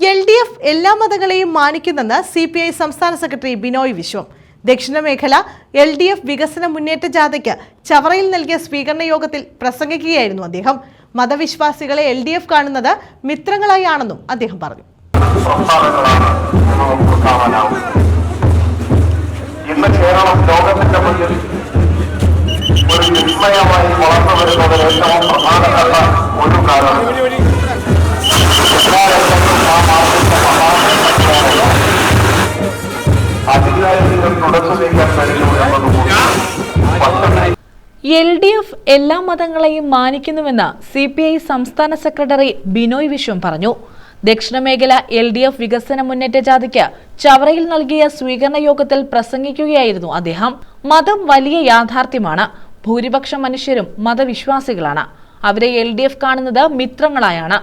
L D F എല്ലാ മതങ്ങളെയും മാനിക്കുന്നെന്ന് സി പി ഐ സംസ്ഥാന സെക്രട്ടറി ബിനോയ് വിശ്വം. ദക്ഷിണ മേഖല എൽ ഡി എഫ് വികസന മുന്നേറ്റ ജാഥയ്ക്ക് ചവറയിൽ നൽകിയ സ്വീകരണ യോഗത്തിൽ പ്രസംഗിക്കുകയായിരുന്നു അദ്ദേഹം. മതവിശ്വാസികളെ എൽ ഡി എഫ് കാണുന്നത് മിത്രങ്ങളായാണെന്നും അദ്ദേഹം പറഞ്ഞു. ഒരു ഏറ്റവും പ്രധാനപ്പെട്ട ഒരു കാരണം എൽ ഡി എഫ് എല്ലാ മതങ്ങളെയും മാനിക്കുന്നുവെന്ന് സി പി ഐ സംസ്ഥാന സെക്രട്ടറി ബിനോയ് വിശ്വം പറഞ്ഞു. ദക്ഷിണ മേഖല എൽ ഡി എഫ് വികസന മുന്നേറ്റ ജാഥയ്ക്ക് ചവറയിൽ നൽകിയ സ്വീകരണ യോഗത്തിൽ പ്രസംഗിക്കുകയായിരുന്നു അദ്ദേഹം. മതം വലിയ യാഥാർത്ഥ്യമാണ്. ഭൂരിപക്ഷ മനുഷ്യരും മതവിശ്വാസികളാണ്. അവരെ എൽ ഡി എഫ് കാണുന്നത് മിത്രങ്ങളായാണ്.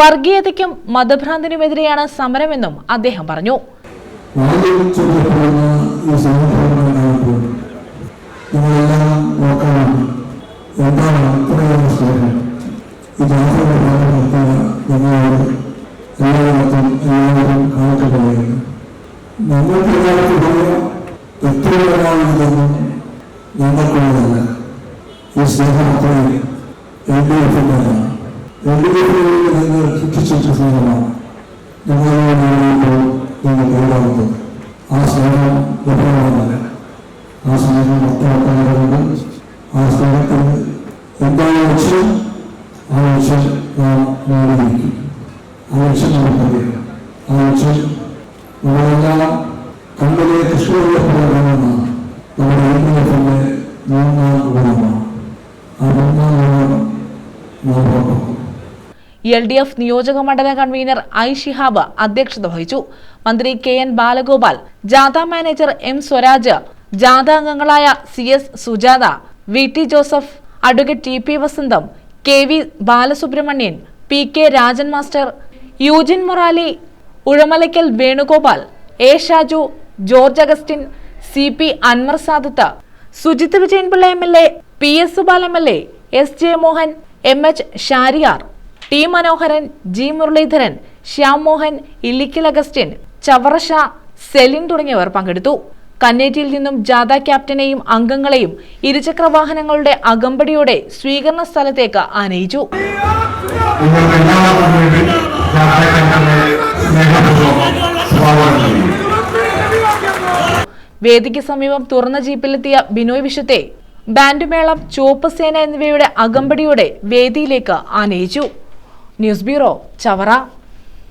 വർഗീയതയ്ക്കും മതഭ്രാന്തിനുമെതിരെയാണ് സമരമെന്നും അദ്ദേഹം പറഞ്ഞു. വാദിച്ചൊല്ലപ്പെടുന്ന ഈ സംഘടനകളാകുമ്പോൾ നിങ്ങളെല്ലാം നോക്കണം. എന്താണ് ഇത്രയേറെ സ്നേഹം? ഈ ജാതിയുടെ ഭാഗത്ത് നിങ്ങളോട് എല്ലാവർക്കും എല്ലാവരും കാണിക്കപ്പെടുകയാണ് ഞങ്ങൾക്ക് എല്ലാവർക്കും അറിയാം വ്യക്തിപരമാണെന്നും ഞങ്ങൾക്കുള്ളതല്ല. ഈ സ്നേഹം അത്രയും എൽ ഡി എഫിന്റെതാണ്. എൽ ഡി എഫിൽ നിങ്ങൾ സൃഷ്ടിച്ച സ്നേഹമാണ്. ആ സമയം വ്യക്തമാക്കാറുണ്ട് ആ സ്നേഹത്തിന് എന്താണ് ലക്ഷ്യം ആ ലക്ഷ്യം നാം നേടിയിരിക്കും. ആ ലക്ഷ്യം നമുക്കറിയാം ആ ലക്ഷ്യം നമ്മളെല്ലാം കണ്ണിലെ കൃഷ്ണവിളപ്പെടുന്ന നമ്മുടെ എൽഡിഎഫിന്റെ മൂന്നാം ഗുണമാണ്. ആ മൂന്നാം ഗുണം നാം നോക്കണം എൽ ഡി എഫ് നിയോജക മണ്ഡല കൺവീനർ ഐ ഷിഹാബ് അധ്യക്ഷത വഹിച്ചു. മന്ത്രി കെ എൻ ബാലഗോപാൽ ജാഥ മാനേജർ എം സ്വരാജ് ജാഥ അംഗങ്ങളായ C S Sujatha V T Joseph advocate T P Vasantham K V Balasubramanian P K Rajan master Eugene Morali Uzhamalaykkal Venugopal A Shaju George Augustine C P Anwar Sadath Sujith Vijayanpillai M L A P S Subal M L A S J Mohan M H Shahriar T Manoharan G Muraleedharan Shyam Mohan Illikkal Augustine ചവറഷ Celine തുടങ്ങിയവർ പങ്കെടുത്തു. കന്നേറ്റിയിൽ നിന്നും ജാഥ ക്യാപ്റ്റനെയും അംഗങ്ങളെയും ഇരുചക്ര വാഹനങ്ങളുടെ അകമ്പടിയോടെ സ്വീകരണ സ്ഥലത്തേക്ക് ആനയിച്ചു. വേദിക്ക് സമീപം തുറന്ന ജീപ്പിലെത്തിയ ബിനോയ് വിശ്വത്തെ ബാൻഡ് മേളം ചുവപ്പ് സേന എന്നിവയുടെ അകമ്പടിയോടെ വേദിയിലേക്ക് ആനയിച്ചു. News bureau Chavara.